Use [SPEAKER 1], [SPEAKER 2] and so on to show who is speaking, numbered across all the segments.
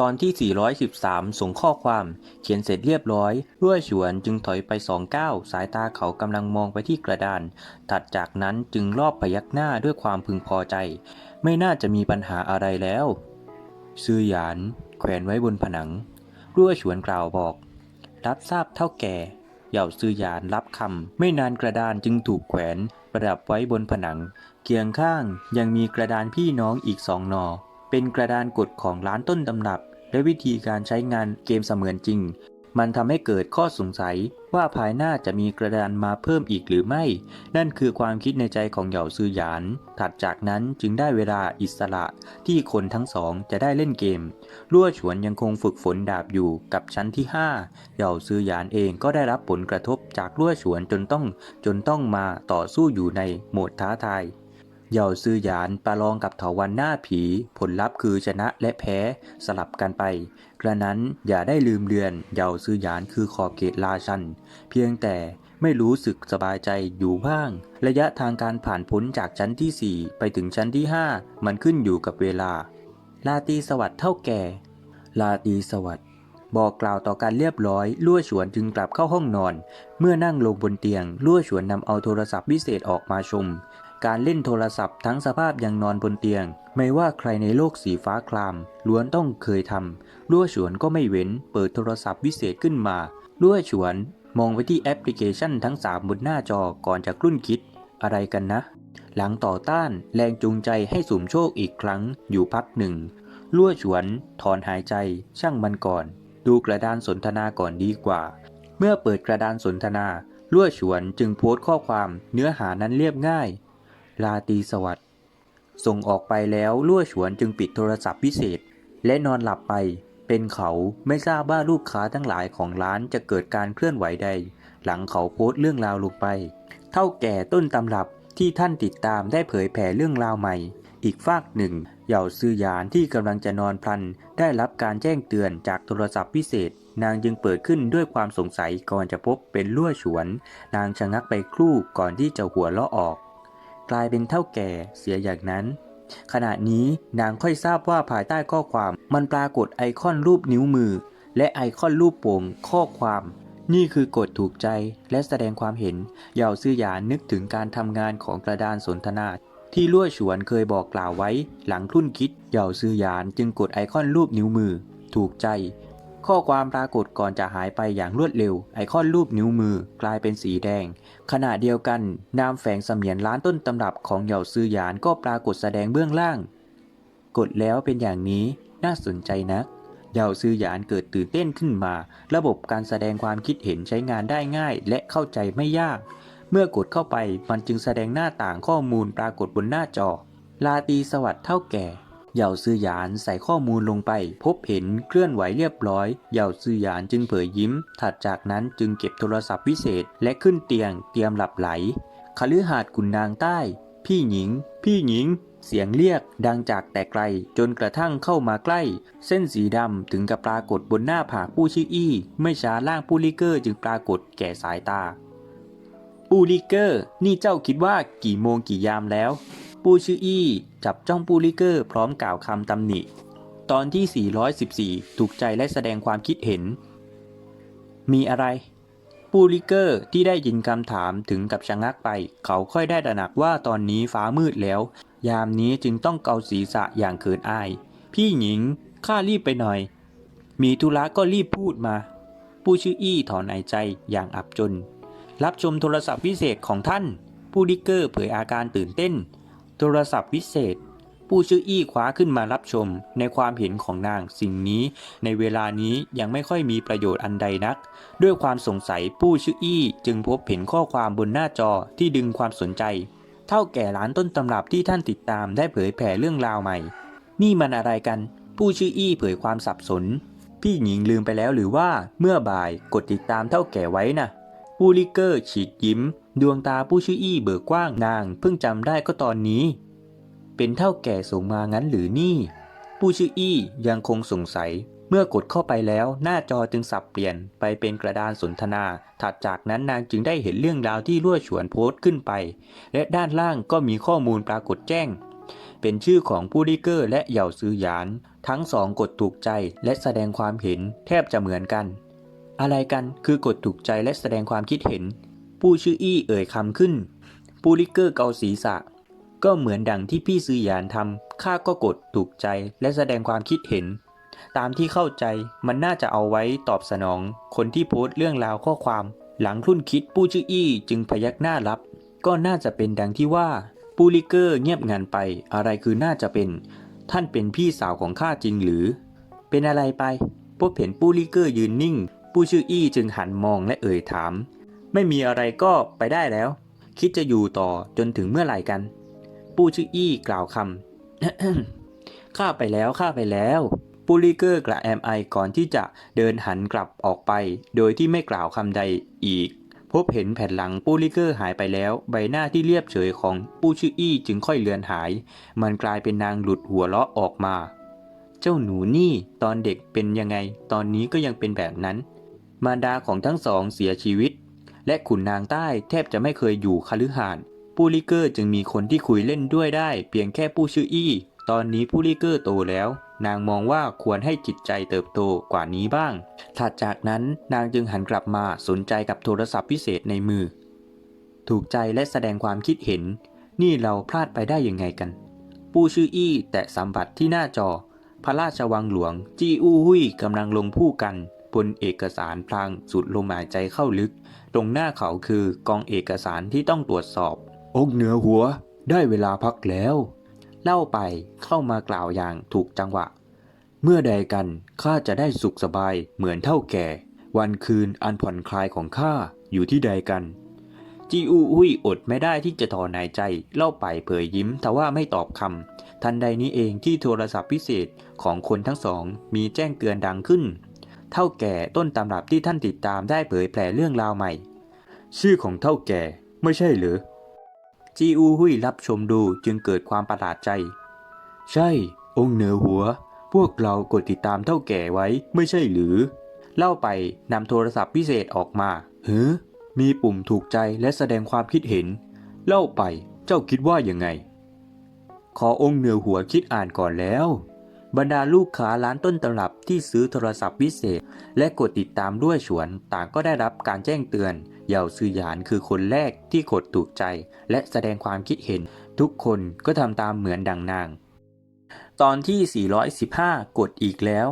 [SPEAKER 1] ตอนที่ 413 ส่งข้อความ เขียนเสร็จเรียบร้อยรั่วฉวนจึงถอยไปสองก้าวสายตาเขากำลังมองไปที่กระดาน ถัดจากนั้นจึงรอบพยักหน้าด้วยความพึงพอใจ ไม่น่าจะมีปัญหาอะไรแล้วซื่อหยาน แขวนไว้บนผนัง รั่วฉวนกล่าวบอก รับทราบเท่าแก่เหย่าซื่อหยานรับคำไม่นานกระดานจึงถูกแขวน ประดับไว้บนผนังเคียงข้างยังมีกระดานพี่น้องอีกสองหนอเป็นกระดานกฎของร้านต้นตำรับ และวิธีการใช้งานเกมเสมือนจริง มันทำให้เกิดข้อสงสัยว่าภายหน้าจะมีกระดานมาเพิ่มอีกหรือไม่ นั่นคือความคิดในใจของเหย่าซือหยาน ถัดจากนั้นจึงได้เวลาอิสระที่คนทั้งสองจะได้เล่นเกมลั่วฉวนยังคงฝึกฝนดาบอยู่กับชั้นที่ 5 เหย่าซือหยานเองก็ได้รับผลกระทบจากลั่วฉวนจนต้องจนต้องมาต่อสู้อยู่ในโหมดท้าทาย เหย่าซือหยานประลองกับเถาวันหน้าผี ผลลัพธ์คือชนะและแพ้สลับกันไป กระนั้นอย่าได้ลืมเลือนเหย่าซือหยานคือขอบเขตราชัน เพียงแต่ไม่รู้สึกสบายใจอยู่บ้าง ระยะทางการผ่านพ้นจากชั้นที่ 4 ไปถึงชั้นที่ 5 มันขึ้นอยู่กับเวลา ลาตีสวัสดิ์เท่าแก่ ลาตีสวัสดิ์บอกกล่าวต่อการเรียบร้อยลั่วฉวนจึงกลับเข้าห้องนอน เมื่อนั่งลงบนเตียงลั่วฉวนนำเอาโทรศัพท์พิเศษออกมาชม การเล่นโทรศัพท์ทั้งสภาพยังนอนบนเตียง ไม่ว่าใครในโลกสีฟ้าคลามล้วนต้องเคยทำลั่วฉวนก็ไม่เว้น เปิดโทรศัพท์วิเศษขึ้นมาลั่วฉวน มองไปที่แอปพลิเคชันทั้ง 3 บนหน้าจอก่อนจะกลุ้นคิดอะไรกันนะ หลังต่อต้านแรงจูงใจให้สุ่มโชคอีกครั้งอยู่พักหนึ่งลั่วฉวน ถอนหายใจ ช่างมันก่อน ดูกระดานสนทนาก่อนดีกว่า เมื่อเปิดกระดานสนทนาลั่วฉวนจึงโพสต์ข้อความเนื้อหานั้นเรียบง่าย ลาตีสวัสดิ์ส่งออกไปแล้วลั่วฉวนจึงปิดโทรศัพท์พิเศษ และนอนหลับไป เป็นเขาไม่ทราบว่าลูกค้าทั้งหลายของร้านจะเกิดการเคลื่อนไหวใด หลังเขาโพสต์เรื่องราวลงไป เท่าแก่ต้นตำรับที่ท่านติดตามได้เผยแผ่เรื่องราวใหม่ อีกฝากหนึ่งเหย่าซือหยานที่กำลังจะนอนพลัน ได้รับการแจ้งเตือนจากโทรศัพท์พิเศษ นางจึงเปิดขึ้นด้วยความสงสัยก่อนจะพบเป็นลั่วฉวน นางชะงักไปครู่ก่อนที่จะหัวเราะออก กลายเป็นเท่าแก่เสียอย่างนั้น ขณะนี้นางค่อยทราบว่าภายใต้ข้อความมันปรากฏไอคอนรูปนิ้วมือ และไอคอนรูปโป่งข้อความ นี่คือกดถูกใจและแสดงความเห็นเหยาซื่อหยานนึกถึงการทำงานของกระดานสนทนาที่ลั่วฉวนเคยบอกกล่าวไว้ หลังคลุ่นคิดเหยาซื่อหยานจึงกดไอคอนรูปนิ้วมือ ถูกใจ ข้อความปรากฏก่อนจะหายไปอย่างรวดเร็ว ไอคอนรูปนิ้วมือกลายเป็นสีแดง ขณะเดียวกัน นามแฝงเสมียนร้านต้นตำรับของเหย่าซือหยานก็ปรากฏแสดงเบื้องล่าง กดแล้วเป็นอย่างนี้น่าสนใจนักเหย่าซือหยานเกิดตื่นเต้นขึ้นมา ระบบการแสดงความคิดเห็นใช้งานได้ง่ายและเข้าใจไม่ยาก เมื่อกดเข้าไปมันจึงแสดงหน้าต่างข้อมูลปรากฏบนหน้าจอ ลาตีสวัสดิ์เท่าแก่ เหย่าซื่อหยานใส่ข้อมูลลงไป พบเห็นเคลื่อนไหวเรียบร้อยเหย่าซื่อหยานจึงเผยยิ้ม ถัดจากนั้นจึงเก็บโทรศัพท์พิเศษและขึ้นเตียงเตรียมหลับไหลคฤหาสน์ขุนนางใต้ พี่หญิง พี่หญิง เสียงเรียกดังจากแต่ไกลจนกระทั่งเข้ามาใกล้ เส้นสีดำถึงกับปรากฏบนหน้าผากผู้ชื่ออี้ ไม่ช้าล่างผู้ลิเกอร์จึงปรากฏแก่สายตา ปูลิเกอร์ นี่เจ้าคิดว่ากี่โมงกี่ยามแล้ว ปูชื่ออี้จับจ้องปูลิเกอร์พร้อมกล่าวคำตำหนิ ตอนที่ 414 ถูกใจและแสดงความคิดเห็น มีอะไร ปูลิเกอร์ที่ได้ยินคำถามถึงกับชะงักไป เขาค่อยได้ตระหนักว่าตอนนี้ฟ้ามืดแล้ว ยามนี้จึงต้องเกาศีรษะอย่างเขินอาย พี่หญิงข้ารีบไปหน่อย มีธุระก็รีบพูดมาผู้ชื่ออี้ถอนหายใจอย่างอับจน รับชมโทรศัพท์พิเศษของท่านผู้ลิเกอร์เผยอาการตื่นเต้น โทรศัพท์พิเศษ ผู้ชื่ออี้คว้าขึ้นมารับชม ในความเห็นของนางสิ่งนี้ ในเวลานี้ยังไม่ค่อยมีประโยชน์อันใดนัก ด้วยความสงสัยผู้ชื่ออี้จึงพบเห็นข้อความบนหน้าจอที่ดึงความสนใจ เท่าแก่ร้านต้นตำรับที่ท่านติดตามได้เผยแผ่เรื่องราวใหม่ นี่มันอะไรกัน ผู้ชื่ออี้เผยความสับสน พี่หญิงลืมไปแล้วหรือว่าเมื่อบ่ายกดติดตามเท่าแก่ไว้นะ่ะผู้ลิเกอร์ฉีดยิ้ม ดวงตาผู้ชื่ออี้เบิกกว้างนาง เพิ่งจำได้ก็ตอนนี้ เป็นเท่าแก่ส่งมางั้นหรือนี่ ผู้ชื่ออี้ยังคงสงสัย เมื่อกดเข้าไปแล้วหน้าจอจึงสับเปลี่ยนไปเป็นกระดานสนทนา ถัดจากนั้นนางจึงได้เห็นเรื่องราวที่ลั่วฉวนโพสต์ขึ้นไป และด้านล่างก็มีข้อมูลปรากฏแจ้ง เป็นชื่อของผู้ริเกอร์และเหย่าซือหยาน ทั้งสองกดถูกใจและแสดงความเห็นแทบจะเหมือนกัน อะไรกันคือกดถูกใจและแสดงความคิดเห็น ผู้ชื่ออี้เอ่ยคำขึ้นผู้ริเกอร์เกาศีรษะ ก็เหมือนดังที่พี่ซือหยานทำข้าก็กดถูกใจและแสดงความคิดเห็น ตามที่เข้าใจมันน่าจะเอาไว้ตอบสนอง คนที่โพสต์เรื่องราวข้อความ หลังครุ่นคิดผู้ชื่ออี้จึงพยักหน้ารับ ก็น่าจะเป็นดังที่ว่าปูลิเกอร์เงียบงันไป อะไรคือน่าจะเป็น ท่านเป็นพี่สาวของข้าจริงหรือ เป็นอะไรไปพบเห็นปูลิเกอร์ยืนนิ่ง ผู้ชื่ออี้จึงหันมองและเอ่ยถาม ไม่มีอะไรก็ไปได้แล้ว คิดจะอยู่ต่อจนถึงเมื่อไหร่กัน ปู้ชื่ออี้กล่าวคำข้าไปแล้วข้าไปแล้วปูลิเกอร์กระแอมไอก่อนที่จะเดินหันกลับออกไป โดยที่ไม่กล่าวคำใดอีก พบเห็นแผ่นหลังปูลิเกอร์หายไปแล้ว ใบหน้าที่เรียบเฉยของปูชื่ออี้จึงค่อยเลือนหาย มันกลายเป็นนางหลุดหัวเราะออกมา เจ้าหนูนี่ตอนเด็กเป็นยังไง ตอนนี้ก็ยังเป็นแบบนั้น มารดาของทั้งสองเสียชีวิต และขุนนางใต้แทบจะไม่เคยอยู่คฤหาสน์ปูลิเกอร์จึงมีคนที่คุยเล่นด้วยได้ เพียงแค่ผู้ชื่ออี้ ตอนนี้ผู้ลิเกอร์โตแล้ว นางมองว่าควรให้จิตใจเติบโตกว่านี้บ้าง ถัดจากนั้นนางจึงหันกลับมาสนใจกับโทรศัพท์พิเศษในมือ ถูกใจและแสดงความคิดเห็น นี่เราพลาดไปได้ยังไงกัน ผู้ชื่ออี้แตะสัมผัสที่หน้าจอ พระราชวังหลวง จี้อู้หุยกำลังลงผู้กันบนเอกสารพลางสุดลมหายใจเข้าลึก ตรงหน้าเขาคือกองเอกสารที่ต้องตรวจสอบอกเหนือหัว ได้เวลาพักแล้ว เล่าไปเข้ามากล่าวอย่างถูกจังหวะ เมื่อใดกันข้าจะได้สุขสบายเหมือนเท่าแก่ วันคืนอันผ่อนคลายของข้าอยู่ที่ใดกัน จีอูอุยอดไม่ได้ที่จะถอนหายใจเล่าไปเผยยิ้มทว่าไม่ตอบคำทันใดนี้เองที่โทรศัพท์พิเศษของคนทั้งสองมีแจ้งเตือนดังขึ้น เท่าแก่ต้นตำรับที่ท่านติดตามได้เผยแผ่เรื่องราวใหม่ ชื่อของเท่าแก่ไม่ใช่หรือ จีอูหุยรับชมดูจึงเกิดความประหลาดใจ ใช่ องค์เหนือหัว พวกเรากดติดตามเท่าแก่ไว้ไม่ใช่หรือ เล่าไปนำโทรศัพท์พิเศษออกมาเฮ้อมีปุ่มถูกใจและแสดงความคิดเห็น เล่าไปเจ้าคิดว่ายังไง ขอองค์เหนือหัวคิดอ่านก่อนแล้ว บรรดาลูกค้าร้านต้นตำรับที่ซื้อโทรศัพท์พิเศษ และกดติดตามด้วยฉวน ต่างก็ได้รับการแจ้งเตือนเหย่าซือหยานคือคนแรกที่กดถูกใจ และแสดงความคิดเห็น ทุกคนก็ทำตามเหมือนดังนาง ตอนที่ 415 กดอีกแล้ว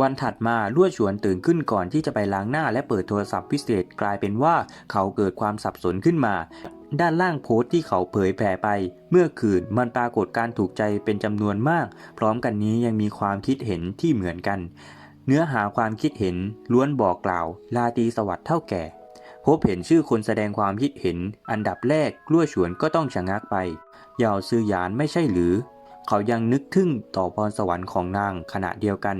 [SPEAKER 1] วันถัดมาลวดฉวนตื่นขึ้นก่อนที่จะไปล้างหน้าและเปิดโทรศัพท์พิเศษกลายเป็นว่าเขาเกิดความสับสนขึ้นมา ด้านล่างโพสต์ที่เขาเผยแผ่ไป เมื่อคืนมันปรากฏการถูกใจเป็นจำนวนมาก พร้อมกันนี้ยังมีความคิดเห็นที่เหมือนกัน เนื้อหาความคิดเห็นล้วนบอกกล่าว ลาตีสวัสดิ์เท่าแก่ พบเห็นชื่อคนแสดงความคิดเห็น อันดับแรกกลวดฉวนก็ต้องชะงักไปเหย่าซื่อหยานไม่ใช่หรือ เขายังนึกถึงต่อพรสวรรค์ของนางขณะเดียวกัน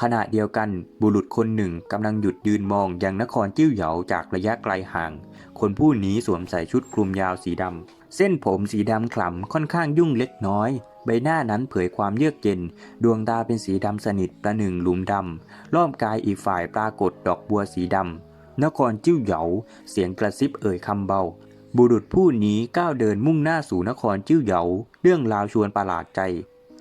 [SPEAKER 1] ขณะเดียวกันบุรุษคนหนึ่งกำลังหยุดยืนมองยังนครจิ้วเหยาจากระยะไกลห่าง คนผู้นี้สวมใส่ชุดคลุมยาวสีดำ เส้นผมสีดำขล่ำค่อนข้างยุ่งเล็กน้อย ใบหน้านั้นเผยความเยือกเย็น ดวงตาเป็นสีดำสนิทประหนึ่งหลุมดำรอบกายอีกฝ่ายปรากฏดอกบัวสีดำนครจิ้วเหยา เสียงกระซิบเอ่ยคำเบา บุรุษผู้นี้ก้าวเดินมุ่งหน้าสู่นครจิ้วเหยา เรื่องราวชวนประหลาดใจ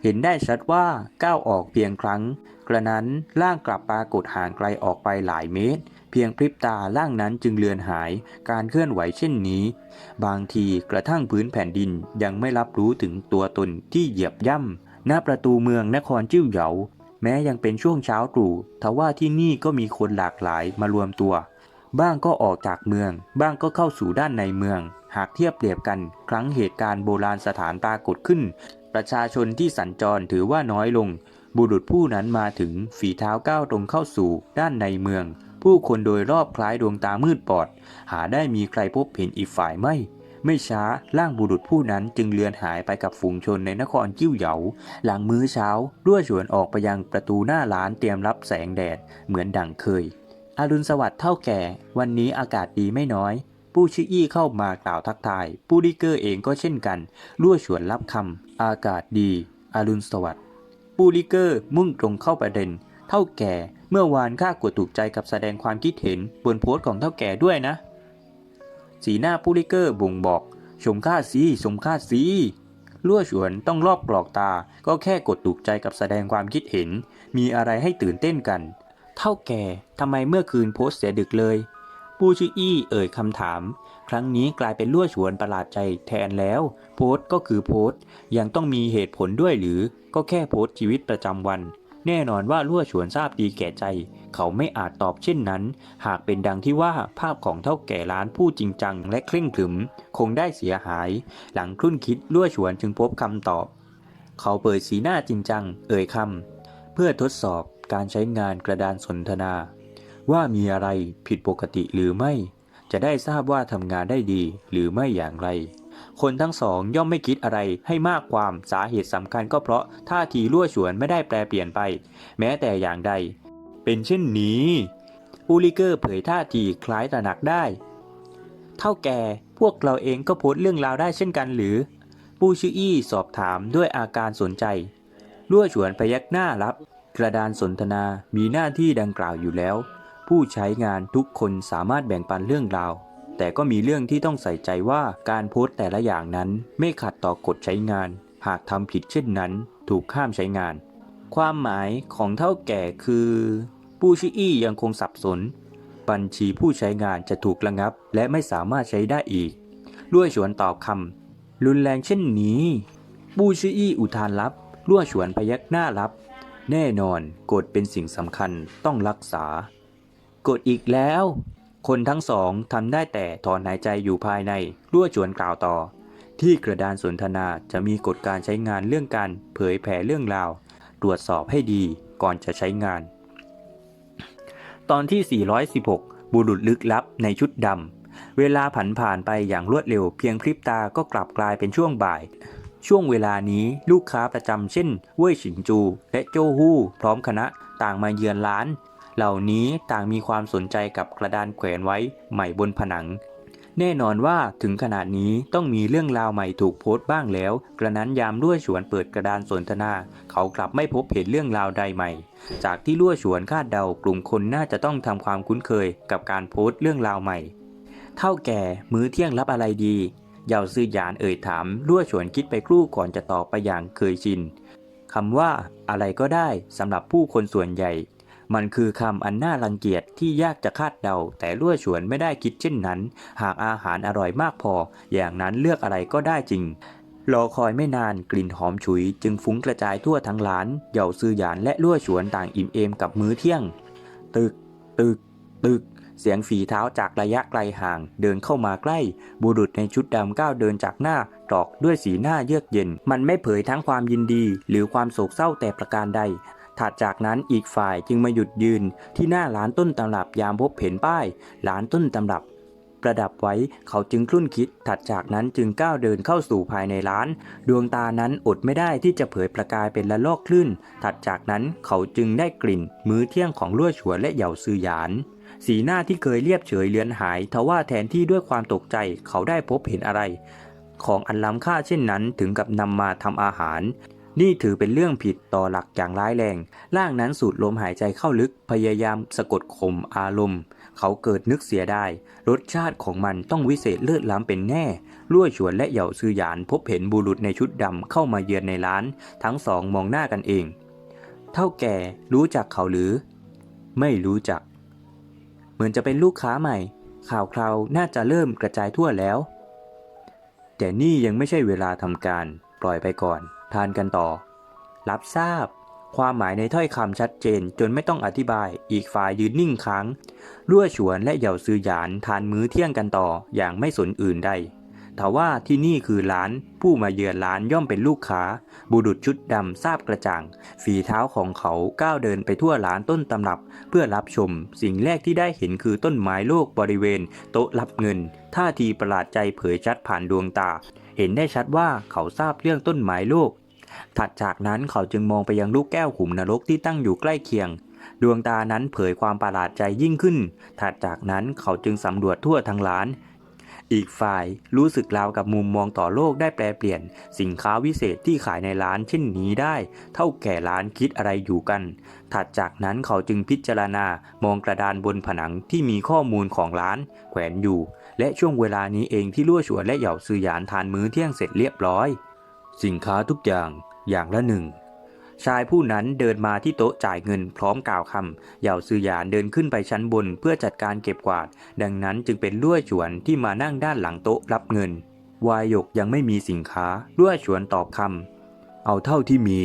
[SPEAKER 1] เห็นได้ชัดว่าก้าวออกเพียงครั้ง กระนั้นร่างกลับปรากฏห่างไกลออกไปหลายเมตร เพียงพริบตาร่างนั้นจึงเลือนหาย การเคลื่อนไหวเช่นนี้ บางทีกระทั่งพื้นแผ่นดินยังไม่รับรู้ถึงตัวตนที่เหยียบย่ำหน้าประตูเมืองนครจิ้วเหยา แม้ยังเป็นช่วงเช้าตรู่ทว่าที่นี่ก็มีคนหลากหลายมารวมตัว บ้างก็ออกจากเมือง บ้างก็เข้าสู่ด้านในเมือง หากเทียบเปรียบกัน ครั้งเหตุการณ์โบราณสถานปรากฏขึ้น ประชาชนที่สัญจรถือว่าน้อยลง บุรุษผู้นั้นมาถึงฝีเท้าก้าวตรงเข้าสู่ด้านในเมือง ผู้คนโดยรอบคล้ายดวงตามืดบอด หาได้มีใครพบเห็นอีกฝ่ายไม่ ไม่ช้าร่างบุรุษผู้นั้นจึงเลือนหายไปกับฝูงชนในนครจิ้วเหยา หลังมื้อเช้ารั่วฉวนออกไปยังประตูหน้าร้านเตรียมรับแสงแดดเหมือนดังเคยอารุณสวัสดิ์เท่าแก่ วันนี้อากาศดีไม่น้อย ผู้ชื่ออี้เข้ามากล่าวทักทาย ผู้ดิเกอร์เองก็เช่นกันรั่วฉวนรับคำอากาศดีอารุณสวัสดิ์ ผู้ดิเกอร์มุ่งตรงเข้าประเด็น เท่าแก่เมื่อวานข้ากดถูกใจกับแสดงความคิดเห็นบนโพสต์ของเท่าแก่ด้วยนะ สีหน้าผู้ดิเกอร์บ่งบอก ชมข้าสิชมข้าสิลั่วฉวนต้องรอบกรอกตา ก็แค่กดถูกใจกับแสดงความคิดเห็น มีอะไรให้ตื่นเต้นกัน เท่าแก่ทำไมเมื่อคืนโพสต์เสียดึกเลย ปูชื่ออี้เอ่ยคำถาม ครั้งนี้กลายเป็นลั่วฉวนประหลาดใจแทนแล้ว โพสต์ก็คือโพสต์ยังต้องมีเหตุผลด้วยหรือก็แค่โพสต์ชีวิตประจำวัน แน่นอนว่าลั่วฉวนทราบดีแก่ใจ เขาไม่อาจตอบเช่นนั้น หากเป็นดังที่ว่าภาพของเท่าแก่ร้านผู้จริงจังและเคร่งขรึม คงได้เสียหาย หลังครุ่นคิดลั่วฉวนจึงพบคำตอบ เขาเปิดสีหน้าจริงจัง เอ่ยคำเพื่อทดสอบการใช้งานกระดานสนทนา ว่ามีอะไรผิดปกติหรือไม่ จะได้ทราบว่าทำงานได้ดีหรือไม่อย่างไร คนทั้งสองย่อมไม่คิดอะไรให้มากความสาเหตุสำคัญก็เพราะท่าทีลั่วฉวนไม่ได้แปลเปลี่ยนไป แม้แต่อย่างใด เป็นเช่นนี้ อูลิเกอร์เผยท่าทีคล้ายตระหนักได้ เท่าแก่พวกเราเองก็โพสต์เรื่องราวได้เช่นกันหรือ ปูชื่ออี้สอบถามด้วยอาการสนใจลั่วฉวนพยักหน้ารับ กระดานสนทนามีหน้าที่ดังกล่าวอยู่แล้ว ผู้ใช้งานทุกคนสามารถแบ่งปันเรื่องราว แต่ก็มีเรื่องที่ต้องใส่ใจว่าการโพสต์แต่ละอย่างนั้นไม่ขัดต่อกฎใช้งาน หากทำผิดเช่นนั้น ถูกข้ามใช้งาน ความหมายของเท่าแก่คือผู้ชื่ออี้ยังคงสับสน บัญชีผู้ใช้งานจะถูกระงับ และไม่สามารถใช้ได้อีกลั่วฉวนตอบคำรุนแรงเช่นนี้ ปูชื่ออี้อุทานรับลั่วฉวนพยักหน้ารับ แน่นอนกฎเป็นสิ่งสำคัญต้องรักษา กฎอีกแล้ว คนทั้งสองทำได้แต่ถอนหายใจอยู่ภายในรั่วจวนกล่าวต่อ ที่กระดานสนทนาจะมีกฎการใช้งานเรื่องการเผยแผ่เรื่องราว ตรวจสอบให้ดีก่อนจะใช้งาน ตอนที่ 416 บุรุษลึกลับในชุดดำเวลาผันผ่านไปอย่างรวดเร็วเพียงพริบตาก็กลับกลายเป็นช่วงบ่ายช่วงเวลานี้ลูกค้าประจำเช่นเว่ยฉินจู และโจฮู้พร้อมคณะต่างมาเยือนร้าน เหล่านี้ต่างมีความสนใจกับกระดานแขวนไว้ใหม่บนผนัง แน่นอนว่าถึงขนาดนี้ต้องมีเรื่องราวใหม่ถูกโพสต์บ้างแล้ว กระนั้นยามรั่วฉวนเปิดกระดานสนทนา เขากลับไม่พบเห็นเรื่องราวใดใหม่ จากที่รั่วฉวนคาดเดากลุ่มคนน่าจะต้องทำความคุ้นเคยกับการโพสต์เรื่องราวใหม่ เท่าแก่มื้อเที่ยงรับอะไรดีเยาซื่อหยานเอ่ยถามรั่วฉวนคิดไปครู่ก่อนจะตอบไปอย่างเคยชินคำว่าอะไรก็ได้สำหรับผู้คนส่วนใหญ่ มันคือคำอันน่ารังเกียจที่ยากจะคาดเดา แต่ลั่วฉวนไม่ได้คิดเช่นนั้น หากอาหารอร่อยมากพอ อย่างนั้นเลือกอะไรก็ได้จริงรอคอยไม่นานกลิ่นหอมฉุย จึงฟุ้งกระจายทั่วทั้งร้านเหย่าซือหยานและลั่วฉวนต่างอิ่มเอมกับมื้อเที่ยง ตึก ตึก ตึก เสียงฝีเท้าจากระยะไกลห่างเดินเข้ามาใกล้ บุรุษในชุดดำก้าวเดินจากหน้าตอกด้วยสีหน้าเยือกเย็น มันไม่เผยทั้งความยินดี หรือความโศกเศร้าแต่ประการใด ถัดจากนั้นอีกฝ่ายจึงมาหยุดยืนที่หน้าร้านต้นตำรับยามพบเห็นป้ายร้านต้นตำรับ ประดับไว้เขาจึงครุ่นคิด ถัดจากนั้นจึงก้าวเดินเข้าสู่ภายในร้าน ดวงตานั้นอดไม่ได้ที่จะเผยประกายเป็นละลอกคลื่น ถัดจากนั้นเขาจึงได้กลิ่น มื้อเที่ยงของลั่วฉวนและเหย่าซือหยานสีหน้าที่เคยเรียบเฉยเลือนหายทว่าแทนที่ด้วยความตกใจเขาได้พบเห็นอะไร ของอันล้ำค่าเช่นนั้นถึงกับนำมาทำอาหาร นี่ถือเป็นเรื่องผิดต่อหลักอย่างร้ายแรง ร่างนั้นสูดลมหายใจเข้าลึกพยายามสะกดข่มอารมณ์ เขาเกิดนึกเสียได้ รสชาติของมันต้องวิเศษเลิศล้ำเป็นแน่ลั่วฉวนและเหย่าซือหยานพบเห็นบุรุษในชุดดำเข้ามาเยือนในร้าน ทั้งสองมองหน้ากันเอง เท่าแก่รู้จักเขาหรือ ไม่รู้จัก เหมือนจะเป็นลูกค้าใหม่ ข่าวคราวน่าจะเริ่มกระจายทั่วแล้ว แต่นี่ยังไม่ใช่เวลาทำการ ปล่อยไปก่อน ทานกันต่อ รับทราบ ความหมายในถ้อยคำชัดเจนจนไม่ต้องอธิบาย อีกฝ่ายยืนนิ่งค้างรั่วฉวนและเหย่าซือหยานทานมื้อเที่ยงกันต่ออย่างไม่สนอื่นใดทว่าที่นี่คือร้านผู้มาเยือนร้านย่อมเป็นลูกค้า บุรุษชุดดำทราบกระจ่าง ฝีเท้าของเขาก้าวเดินไปทั่วร้านต้นตำรับ เพื่อรับชม สิ่งแรกที่ได้เห็นคือต้นไม้โลกบริเวณ โต๊ะรับเงิน ท่าทีประหลาดใจเผยชัดผ่านดวงตา เห็นได้ชัดว่าเขาทราบเรื่องต้นไม้โลก ถัดจากนั้นเขาจึงมองไปยังลูกแก้วขุมนรกที่ตั้งอยู่ใกล้เคียง ดวงตานั้นเผยความประหลาดใจยิ่งขึ้น ถัดจากนั้นเขาจึงสำรวจทั่วทั้งร้าน อีกฝ่ายรู้สึกราวกับมุมมองต่อโลกได้แปลเปลี่ยน สินค้าวิเศษที่ขายในร้านเช่นนี้ได้ เท่าแก่ร้านคิดอะไรอยู่กัน ถัดจากนั้นเขาจึงพิจารณามองกระดานบนผนังที่มีข้อมูลของร้าน แขวนอยู่ และช่วงเวลานี้เองที่ลั่วฉวนและเหย่าซือหยานทานมื้อเที่ยงเสร็จเรียบร้อย สินค้าทุกอย่างอย่างละหนึ่ง ชายผู้นั้นเดินมาที่โต๊ะจ่ายเงินพร้อมกล่าวคำเหย่าซือหยานเดินขึ้นไปชั้นบนเพื่อจัดการเก็บกวาด ดังนั้นจึงเป็นลั่วฉวนที่มานั่งด้านหลังโต๊ะรับเงิน วายหยกยังไม่มีสินค้าลั่วฉวนตอบคำเอาเท่าที่มี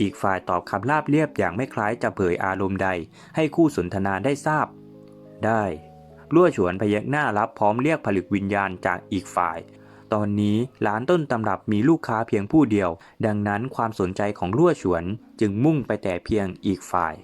[SPEAKER 1] อีกฝ่ายตอบคำราบเรียบอย่างไม่คล้ายจะเผยอารมณ์ใด ให้คู่สนทนาได้ทราบ ได้ลั่วฉวนพยักหน้ารับพร้อมเรียกผลึกวิญญาณจากอีกฝ่าย ตอนนี้ร้านต้นตำรับมีลูกค้าเพียงผู้เดียว ดังนั้นความสนใจของลั่วฉวนจึงมุ่งไปแต่เพียงอีกฝ่าย